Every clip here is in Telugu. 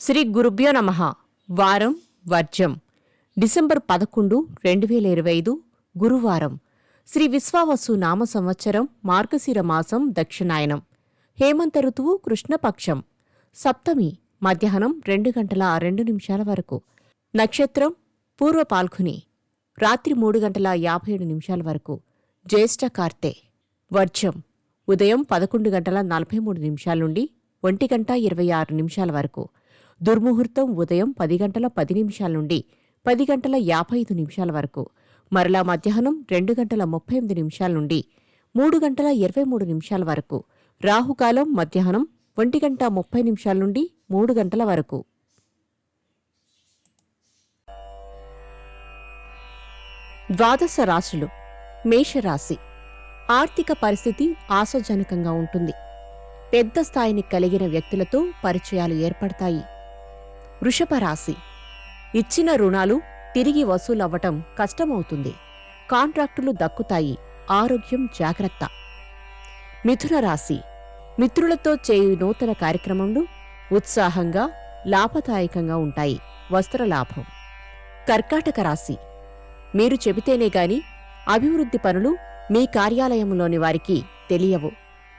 శ్రీ గురుభ్యో నమ. వారం వర్జం. డిసెంబర్ పదకొండు రెండు వేల ఇరవై ఐదు గురువారం. శ్రీ విశ్వావసు నామ సంవత్సరం మార్గశిర మాసం దక్షిణాయనం. హేమంత ఋతువు కృష్ణపక్షం. సప్తమి మధ్యాహ్నం రెండు గంటల రెండు నిమిషాల వరకు. నక్షత్రం పూర్వ పాల్గుని రాత్రి మూడు గంటల యాభై ఏడు నిమిషాల వరకు. జ్యేష్ఠ కార్తె. వర్జం. ఉదయం పదకొండు గంటల నలభై మూడు నిమిషాల నుండి ఒంటి గంట ఇరవై ఆరు నిమిషాల వరకు. దుర్ముహూర్తం ఉదయం పది గంటల పది నిమిషాల నుండి పది గంటల యాభై ఐదు నిమిషాల వరకు మరలా మధ్యాహ్నం రెండు గంటల ముప్పై ఎనిమిది నిమిషాల నుండి మూడు గంటల ఇరవై మూడు నిమిషాల వరకు రాహుకాలం మధ్యాహ్నం ఒంటి గంట ముప్పై నిమిషాల నుండి మూడు గంటల వరకు. ద్వాదశ రాశులు మేషరాశి ఆర్థిక పరిస్థితి ఆశాజనకంగా ఉంటుంది. పెద్ద స్థాయిని కలిగిన వ్యక్తులతో పరిచయాలు ఏర్పడతాయి. వృషభరాశి ఇచ్చిన రుణాలు తిరిగి వసూలవ్వటం కష్టమవుతుంది. కాంట్రాక్టులు దక్కుతాయి. ఆరోగ్యం జాగ్రత్త. మిథున రాశి. మిత్రులతో చేయు నూతన కార్యక్రమంలో ఉత్సాహంగా లాభదాయకంగా ఉంటాయి వస్త్ర లాభం. కర్కాటక రాశి. మీరు చెబితేనే గాని అభివృద్ధి పనులు మీ కార్యాలయంలోని వారికి తెలియవు.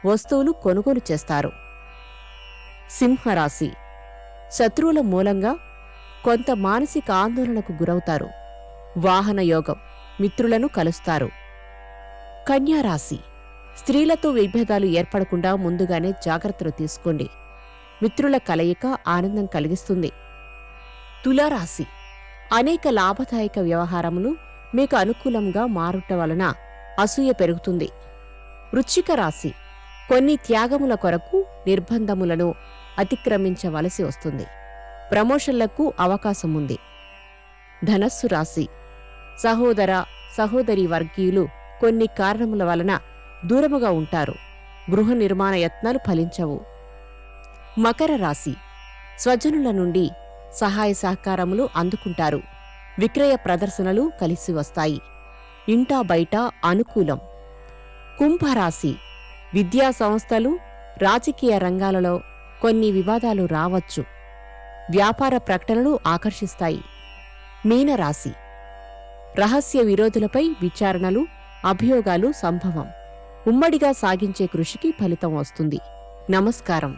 వస్తువులు కొనుగోలు చేస్తారు. సింహరాశి. శత్రువుల మూలంగా కొంత మానసిక ఆందోళనకు గురవుతారు. వాహన యోగం మిత్రులను కలుస్తారు. కన్యారాశి స్త్రీలతో విభేదాలు ఏర్పడకుండా ముందుగానే జాగ్రత్తలు తీసుకోండి. మిత్రుల కలయిక ఆనందం కలిగిస్తుంది. తులారాశి అనేక లాభదాయక వ్యవహారములు మీకు అనుకూలంగా మారుట వలన అసూయ పెరుగుతుంది. వృచ్చిక రాశి కొన్ని త్యాగముల కొరకు నిర్బంధములను అతిక్రమించవలసి వస్తుంది. ప్రమోషన్లకు అవకాశం ఉంది ధనస్సు రాశి. సహోదర సహోదరి వర్గీయులు కొన్ని కారణముల వలన దూరముగా ఉంటారు. గృహ నిర్మాణ యత్నాలు ఫలించవు. మకర రాశి. స్వజనుల నుండి సహాయ సహకారములు అందుకుంటారు. విక్రయ ప్రదర్శనలు కలిసి వస్తాయి. ఇంటా బయట అనుకూలం. కుంభరాశి విద్యా సంస్థలు రాజకీయ రంగాలలో కొన్ని వివాదాలు రావచ్చు. వ్యాపార ప్రకటనలు ఆకర్షిస్తాయి. మీనరాశి రహస్య విరోధులపై విచారణలు అభియోగాలు సంభవం. ఉమ్మడిగా సాగించే కృషికి ఫలితం వస్తుంది. నమస్కారం.